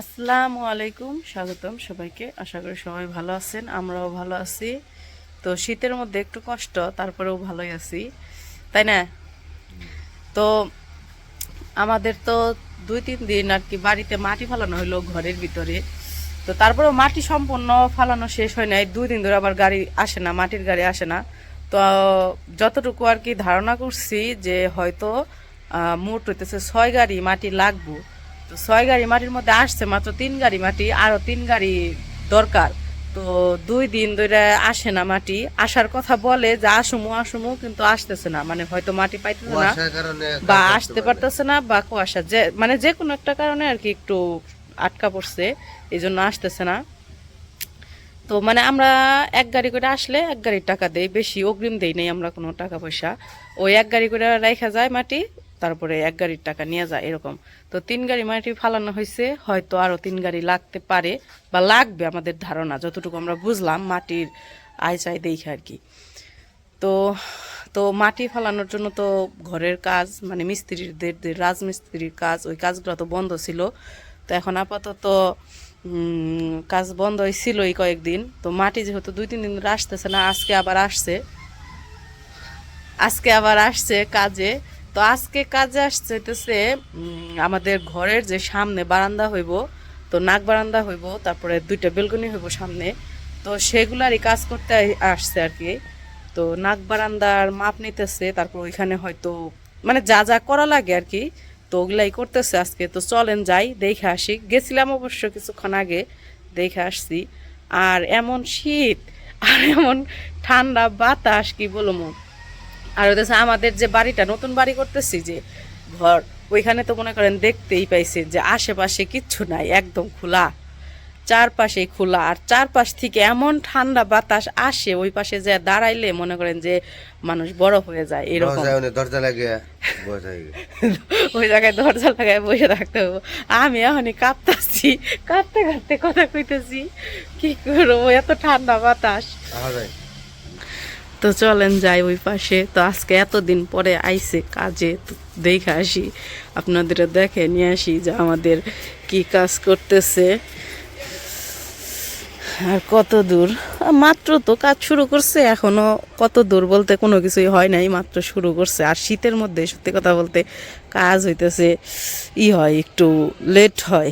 আসসালামু আলাইকুম, স্বাগতম সবাইকে। আশা করি সবাই ভালো আছেন, আমরাও ভালো আছি। তো শীতের মধ্যে একটু কষ্ট, তারপরেও ভালোই আছি। তাই না? তো আমাদের তো দুই তিন দিন আর কি বাড়িতে মাটি ফালানো হলো ঘরের ভিতরে। তো তারপরেও মাটি সম্পূর্ণ ফালানো শেষ হয় নাই। দুই দিন ধরে আবার গাড়ি আসে না, মাটির গাড়ি আসে না। তো যতটুকু আর কি ধারণা করছি যে হয়তো মোট হইতেছে ছয় গাড়ি মাটি লাগবো। তো ছয় গাড়ি মাটির মধ্যে আসছে মাত্র তিন গাড়ি মাটি আরও তিন গাড়ি দরকার। তো দুই দিন ধরে আসে না মাটি। আসার কথা বলে যে আসুমু আসুমু কিন্তু আসতেছে না। মানে হয়তো মাটি পাইতেছে না বা আসতে পারতেছে না বা কুয়াশা যে মানে যে কোনো একটা কারণে আর কি একটু আটকা পড়ছে এই জন্য আসতেছে না। তো মানে আমরা এক গাড়ি করে আসলে এক গাড়ির টাকা দেই বেশি অগ্রিম দেই নেই আমরা কোনো টাকা পয়সা। ওই এক গাড়ি করে রাখা যায় মাটি তারপরে এক গাড়ির টাকা নিয়ে যায়, এরকম। তো তিন গাড়ি মাটি ফালানো হয়েছে, হয়তো আরও তিন গাড়ি লাগতে পারে বা লাগবে আমাদের ধারণা, যতটুকু আমরা বুঝলাম মাটির আয় চাই দেখে আর কি। তো তো মাটি ফালানোর জন্য তো ঘরের কাজ মানে মিস্ত্রিদের, রাজমিস্ত্রির কাজ, ওই কাজগুলো তো বন্ধ ছিল। তো এখন আপাতত কাজ বন্ধ ছিলই কয়েকদিন। তো মাটি যেহেতু দুই, তিন দিন আসতেছে না, আজকে আবার আসছে। আজকে আবার আসছে কাজে। তো আজকে কাজে আসছে হইতেছে আমাদের ঘরের যে সামনে বারান্দা হইব, তো নাক বারান্দা হইব, তারপরে দুইটা বেলকনি হইব সামনে, তো সেগুলারই কাজ করতে আসছে আর কি। তো নাক বারান্দার মাপ নিতেছে, তারপর ওইখানে হয়তো মানে যা যা করা লাগে আর কি, তো ওগুলাই করতেছে আজকে। তো চলেন যাই, দেখে আসি। গেছিলাম অবশ্য কিছুক্ষণ আগে, দেখে আসছি। আর এমন শীত, আর এমন ঠান্ডা বাতাস, কি বলব? আর হচ্ছে আমাদের যে বাড়িটা নতুন বাড়ি করতেছি যে ঘর ওইখানে তো মনে করেন দেখতেই পাইছে যে আশেপাশে কিচ্ছু নাই একদম খোলা চারপাশে খোলা আর চারপাশ থেকে এমন ঠান্ডা বাতাস আসে ওই পাশে যে দাঁড়াইলে মনে করেন যে মানুষ বড় হয়ে যায় এরকম দরজা থাকে। ওই জায়গায় দরজা লাগায় বসে থাকতে হবে আমি এখনই কাঁপতাছি কাঁপতে কাঁপতে কথা কইতেছি কি করব এত ঠান্ডা বাতাস। তো চলেন যাই ওই পাশে। তো আজকে এতদিন পরে আইসে কাজে দেখে আসি, আপনাদের দেখে নিয়ে আসি যে আমাদের কি কাজ করতেছে। আর কত দূর। মাত্র তো কাজ শুরু করছে, এখনও কত দূর বলতে কোনো কিছুই হয় নাই, মাত্র শুরু করছে। আর শীতের মধ্যে সত্যি কথা বলতে কাজ হইতেছে, ই হয়, একটু লেট হয়।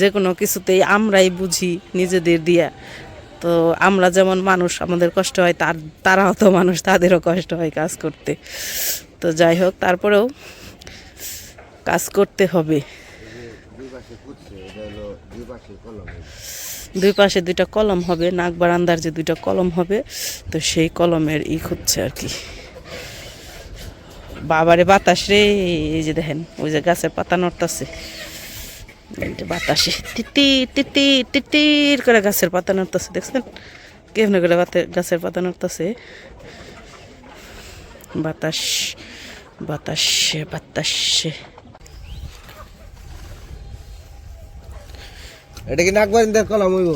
যে কোনো কিছুতেই আমরাই বুঝি নিজেদের দিয়া। তো আমরা যেমন মানুষ, আমাদের কষ্ট হয়, তার, তারাও তো মানুষ, তাদেরও কষ্ট হয় কাজ করতে। তো যাই হোক, তারপরেও কাজ করতে হবে। দুই পাশে দুইটা কলম হবে, নাক বারান্দার যে দুইটা কলম হবে, তো সেই কলমের ই খুঁজছে আর কি। বাবারে বাতাস রে, এই যে দেখেন, ওই যে গাছের পাতা নড়তাছে। বাতাসে তিতির তিতির তিতির করে গাছের পাতা নড়তাছে দেখছেন? কেমনে করে গাছের পাতা নড়তাছে? বাতাস বাতাসে বাতাসে। এটা কি নাকবারিন্দার কলম হইব?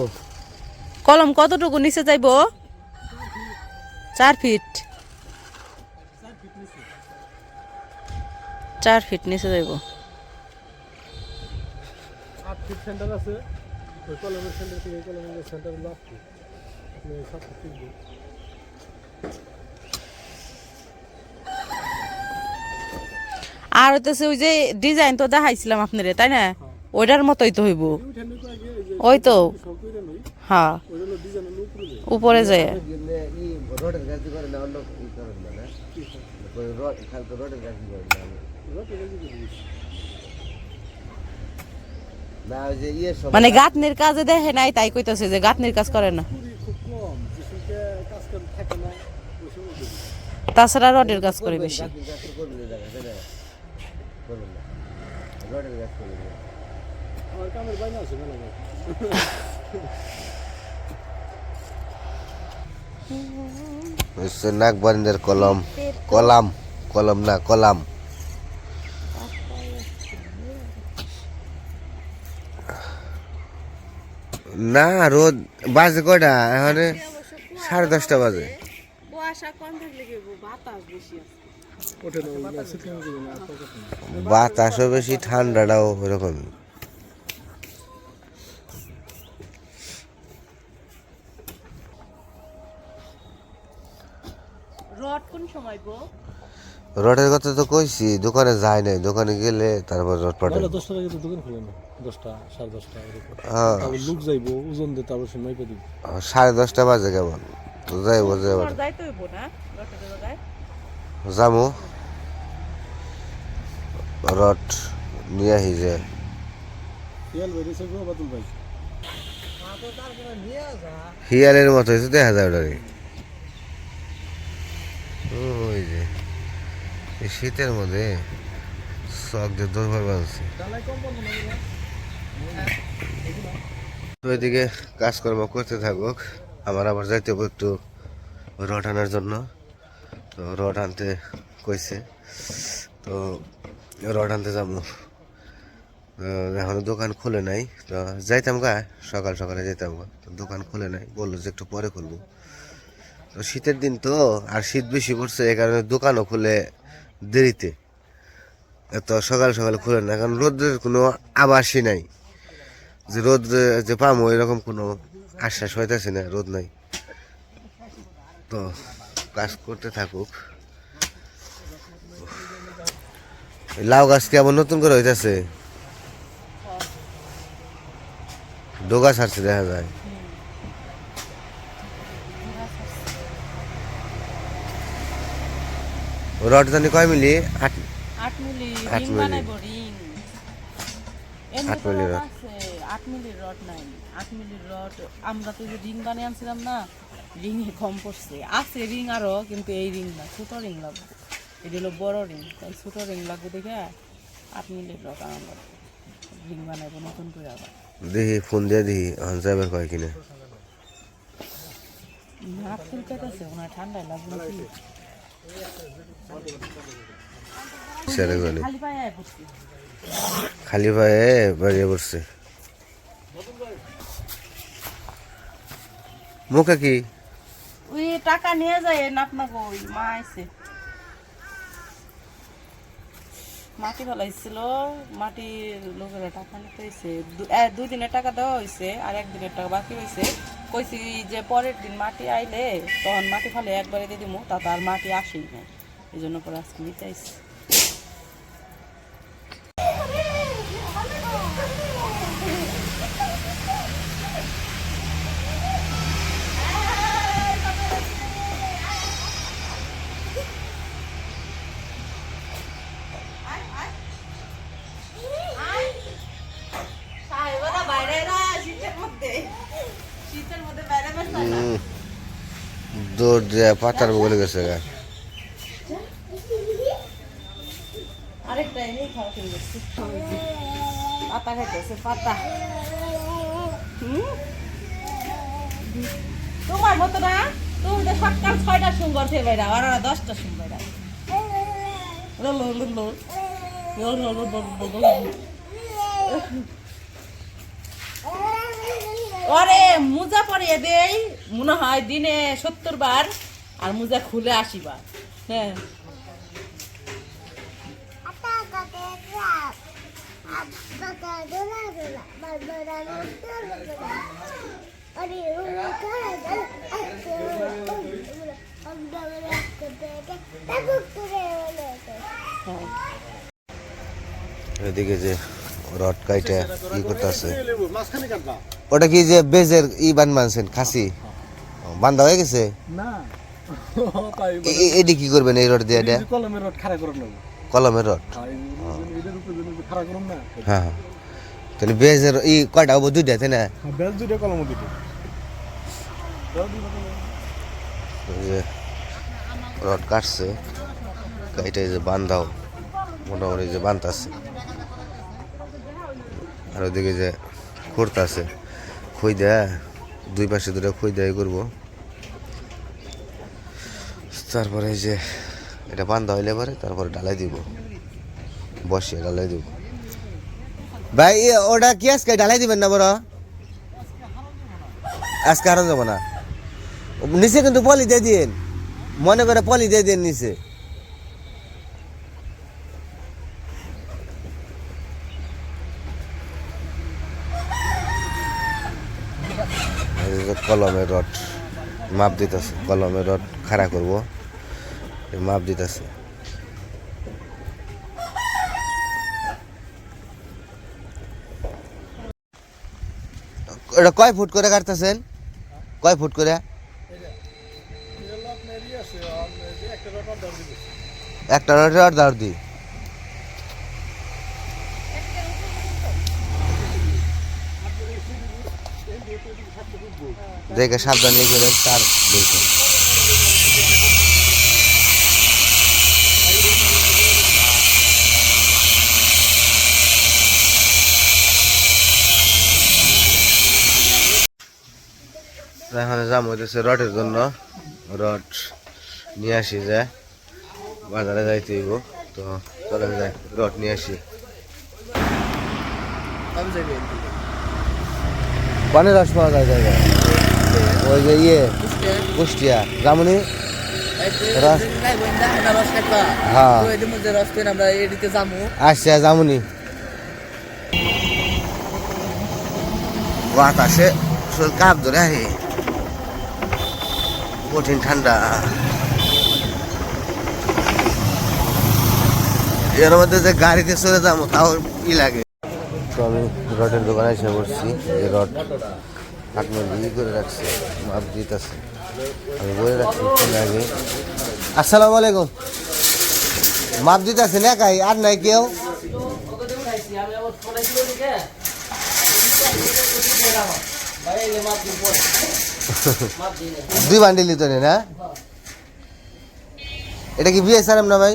কলম কতটুকু নিচে যাইব? চার ফিট। চার ফিট নিচে যাইব। আট ফিট সেন্টার আছে। ওই কলমের সেন্টার থেকে এই কলমের সেন্টার হলো আট ফিট আপনি সাত ফিট আর হইতেছে ওই যে ডিজাইন তো দেখাইছিলাম আপনারে তাই না? ওইটার মতোই তো হইব। ওই তো। হ্যাঁ। উপরে যায় উপরে মানে গাঁথনির কাজে দেখে নাই তাই কইতাছে যে গাঁথনির কাজ করে না। পুরি খুব কম যেসবকে কাজ কাম থাকে না ওই সময় করি। তাছাড়া রডের কাজ করে বেশি। গাছের কলম তো করবেন না। তাই না রোদ বাজে কয়টা? এখন সাড়ে দশটা বাজে। বাতাসও বেশি ঠান্ডাটাও ওরকম। রড কোন সময় গো? রডের কথা তো কইছি দোকানে যায় নাই দোকানে গেলে তারপর রড তাহলে দশটা আগে তো দোকান খুলে না দশটা সাড়ে দশটা এরকম। হ্যাঁ। তারপর লোক যাইবো ওজন দিয়ে তারপর সে মাইপে দিব। সাড়ে দশটা বাজে কেমন তো যাইব যাইব। যামু। রড নিয়ে আহি যে। তেল বেরিয়েছে গো বাতুল ভাই। হিয়ালের মতো হয়েছে দেখা যায় ওটারে ওই যে। এই শীতের মধ্যে শখ দিয়ে না তো এদিকে কাজকর্ম করতে থাকুক আমার আবার যাইতে হবে একটু রড আনার জন্য। তো রড আনতে কইছে, তো রড আনতে যাব। এখনও দোকান খুলে নাই, তো যাইতাম গা, সকাল সকালে যাইতাম গা। তো দোকান খুলে নাই, বলল যে একটু পরে খুলবো। তো শীতের দিন তো, আর শীত বেশি পড়ছে, এই কারণে দোকানও খুলে দেরিতে। এত সকাল সকাল খুলে না, কারণ রোদের কোনো আবাসই নাই। যে রোদ যে পামো, এরকম কোনো আশ্বাস হইতেছে না, রোদ নাই। তো কাজ করতে থাকুক। লাউ গাছ কি আবার নতুন করে হইতেছে? ডোগা ছাড়ছে দেখা যায়। রড জানি কয় মিলি? আট আট মিলি আট মিলি। আট মিলি রড আট মিলির রড নাই আট মিলির রড আমরা তো যে রিং বানিয়ে আনছিলাম না রিং কম পড়ছে। আছে রিং আরও কিন্তু এই রিং না ছোট রিং লাগবে। এটা হলো বড় রিং তাই ছোট রিং লাগবে দেখে আট মিলির রড আনব রিং বানাইবো নতুন করে আবার। দেখি ফোন দিয়ে দেখি যাবার কয় কিনে। হাত ফুলকাইতেছে ওনার ঠান্ডায় লাগবে নাকি? সেরে গেলে। খালি পায়ে বেরিয়ে পড়ছে। মুখে কি? ওই টাকা নিয়ে যায় আপনাকে ওই মা আইছে। মাটি ফেলাইছিল মাটি লোকেরা টাকা নিতে হয়েছে দুই দিনের টাকা দেওয়া হয়েছে আর একদিনের টাকা বাকি হয়েছে কইছি যে পরের দিন মাটি আইলে তখন মাটি ফালে একবারে দিয়ে দিমু, তা আর মাটি আসেই না এই জন্য পরে আজকে নিতে দৌড় দিয়ে পাতার বগলে গেছে পাতা খাইতেছে, পাতা। তোমার মতো না? তুমি তো সকাল ছয়টা সময় করতে বেড়া আর ওরা দশটার সময় বেড়া লোল লোল ওরে মোজা পরিয়ে দেই মনে হয় দিনে সত্তর বার আর মোজা খুলে আশি বার। হ্যাঁ। হ্যাঁ এদিকে যে রড কাইটা কি করতেছে? মাঝখানে কাটবা। ওটা কি যে বেজের ই বান মানছেন খাসি? বান্ধা হয়ে গেছে? না। এডি কি করবেন এই রড দিয়ে এটা? কলমের রড খাড়া করে নেব কলমের রড? আর এই যে এটার উপরে যদি খাড়া করুন না। হ্যাঁ হ্যাঁ। তাহলে বেজের ই কয়টা হব? দুইটা তাই না? হ্যাঁ, বেল দুটো কলম যে রড কাটছে। এই যে বান্ধাও মোটামুটি যে বান্ধতাছে আর ওদিকে যে খুঁড়তাছে খুই দেয়া দুই পাশে দুটো খুই দেয় করব। তারপরে যে এটা বান্ধা হইলে পরে তারপরে ডালাই দিব। বসে ডালাই দিব। ভাই ওটা কি আজকে? ডালাই দিবেন না বড়? আজকে আরও যাব না। নিচে কিন্তু পলি দিয়ে দিন। মনে করে পলি দিয়ে দিন নিচে এই যে কলমের রড মাপ দিতেছে কলমের রড খাড়া করব। মাপ দিতেছে। এটা কয় ফুট করে কাটতেছেন? কয় ফুট করে? একটা রড অর্ডার দিই দেখে সাবধানে গেলেন, তার দেখুন। এখানে জাম হইতেছে রডের জন্য। রড নিয়ে আসি যায় বাজারে যাইতে হইব। তো চলে যাই রড নিয়ে আসি। পানি রস পাওয়া যায় জায়গায়। ওই যে ইয়ে কুষ্টিয়া। জামুনি? রস হ্যাঁ। আসছে জামুনি। বাতাসে শরীর কাপ ধরে আহে। কঠিন ঠান্ডা। এর মধ্যে যে গাড়িতে চলে যাব তাও ই লাগে। তো আমি রডের দোকানে এসে বসছি যে রড আপনার ই করে রাখছে, মাপ দিতেছে। আমি বলে রাখছি আগে আসসালামু আলাইকুম। মাপ দিতেছে না কাই? আর নাই কেউ? দুই বান্ডিল তো না? এটা কি বিএসআরএম না ভাই?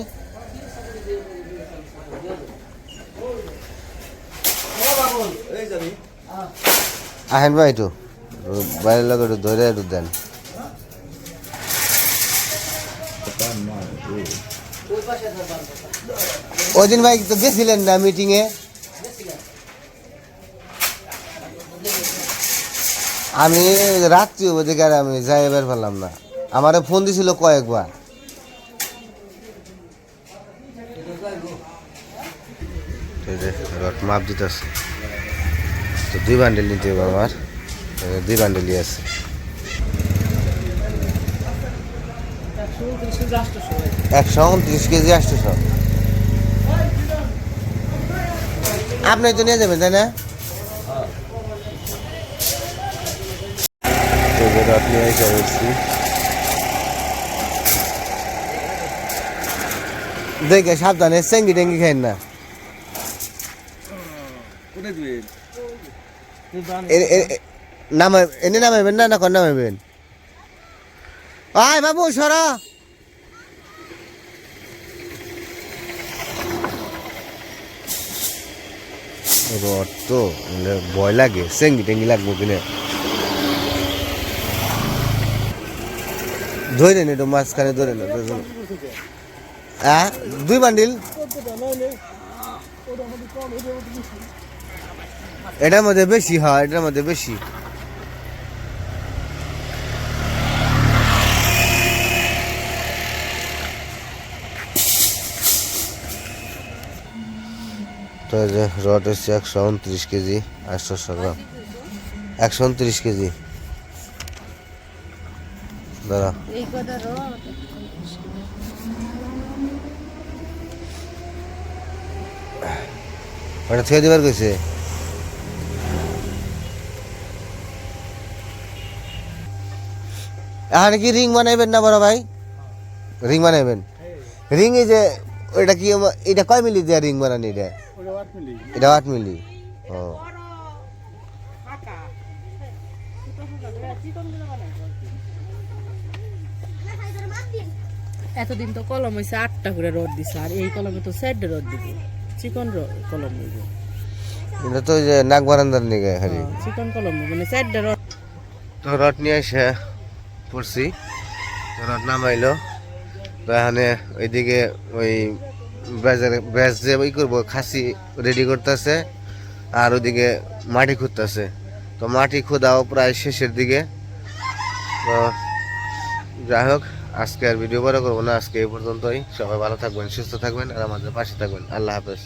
আহেন ভাই একটু বাইরের লোক একটু ধরে একটু দেন। ওই দিন ভাই তো গেছিলেন না মিটিংয়ে আমি রাত্রি আর আমি যাই এবার পারলাম না। আমারে ফোন দিছিল কয়েকবার। মাপ দিতেছে। তো দুই বান্ডেল নিতে হবে আমার। দুই বান্ডেলই আছে। একশো উনত্রিশ কেজি আটশোশো আপনি তো নিয়ে যাবেন তাই না? দেখে সাবধানে সেঙ্গি টেঙ্গি খাইন না। এ- এ- নামাই এনে নামাইবেন না না কন নামাইবেন আয় বাবু, সরা। রড তো ভয় লাগে সেঙ্গি টেঙ্গি লাগবো কিনে। ধরে নে, একটু মাঝখানে ধরে নে। হ্যাঁ দুই বান্ডিল। এটার মধ্যে বেশি, হয়, এটার মধ্যে বেশি। এই যে রড হচ্ছে একশো উনত্রিশ কেজি আটশোশো গ্রাম। একশো উনত্রিশ কেজি। দাঁড়া। ওটা থেকে দিবার কইছে? এখানে কি রিং বানাইবেন না বড় ভাই? রিং বানাইবেন? রিং এই যে ওইটা কি এটা কয় মিলি দেয়া রিং বানানি এটা? এটা আট মিলি। ও। এতদিন তো কলম হয়েছে আটটা করে রড দিছে আর এই কলমে তো চারটে রড দিব। চিকন কলম হইব। এটা তো যে নাক বারান্দার নিগে হারি চিকন কলম মানে চারটে রড। তো রড নিয়ে এসে পড়ছি। তো রড নামাইলো। এখানে ওইদিকে ওই ব্যাজের ব্যাজ যে ওই করব, খাসি রেডি করতেছে, আর ওইদিকে মাটি খুঁড়তেছে। তো মাটি খোদাও প্রায় শেষের দিকে। তো যাই হোক আজকে আর ভিডিও বড় করব না, আজকে এই পর্যন্তই। সবাই ভালো থাকবেন, সুস্থ থাকবেন, আর আমাদের পাশে থাকবেন। আল্লাহ হাফেজ।